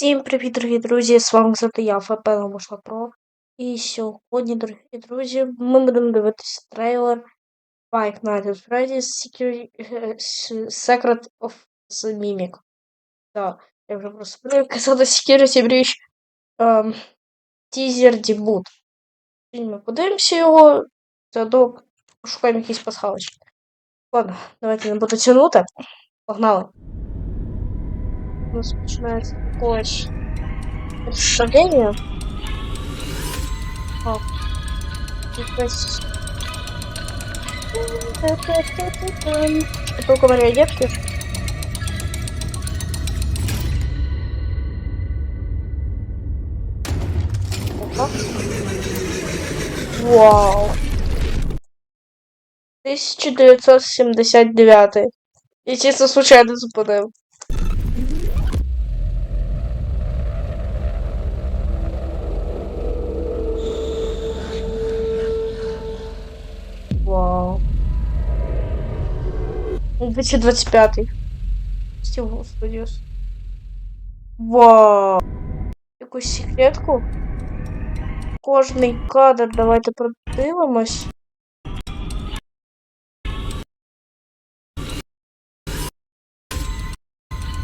Всім привіт, дорогі друзі! З вами завжди я, ФП Ломошла Про. І сьогодні, дорогі друзі, ми будемо дивитися трейлер Five Nights at Freddy's Secret, of the Mimic. Так, я вже просто буду казати Security Breach ем, тізер дебют. Ми подивимося його, заодно пошукаємо якісь пасхалочки. Ладно, давайте не буду тягнути. Погнали. у нас начинается такое расширение. О. Что говоря, девки? Вау. 1979. И чисто случайно западаю. 2025. Steel Studios. Вау. Якусь секретку. Кожний кадр давайте продивимось.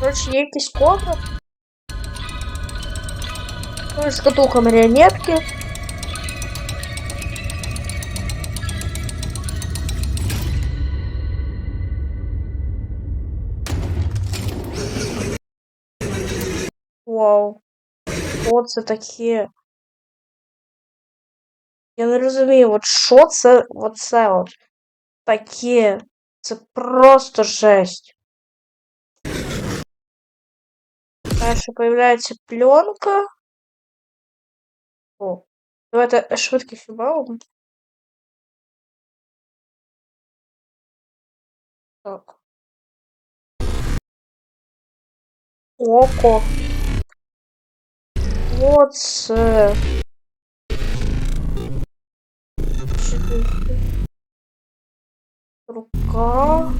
Короче, є якийсь кодр. Шкатулка маріонетки. Вау. Що це таке? Я не розумію, от що це оце от таке? Це просто жесть. Дальше появляється пленка. О, давайте швидкість убавимо. Так. Око. Оце. Рука.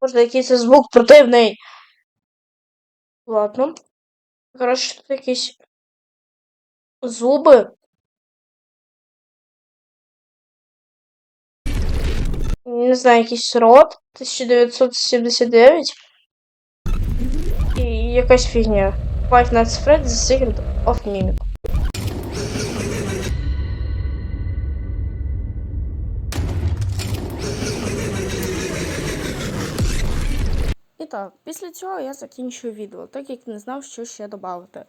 Може, якийсь звук противний. Ладно. Коротше, тут якісь зуби. Не знаю, якийсь рот 1979. І якась фігня. Five Nights at Freddy's The Secret of Mimic. І так, після цього я закінчую відео, так як не знав, що ще додати.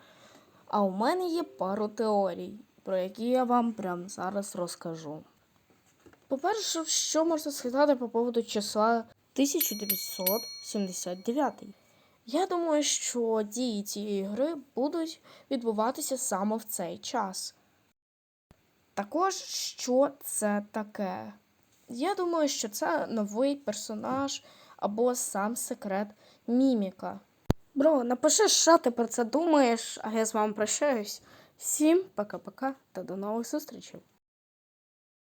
А у мене є пару теорій, про які я вам прямо зараз розкажу. По-перше, що можна сказати по поводу числа 1979? Я думаю, що дії цієї гри будуть відбуватися саме в цей час. Також, що це таке? Я думаю, що це новий персонаж або сам секрет міміка. Бро, напиши, що ти про це думаєш, а я з вами прощаюсь. Всім пока-пока та до нових зустрічей.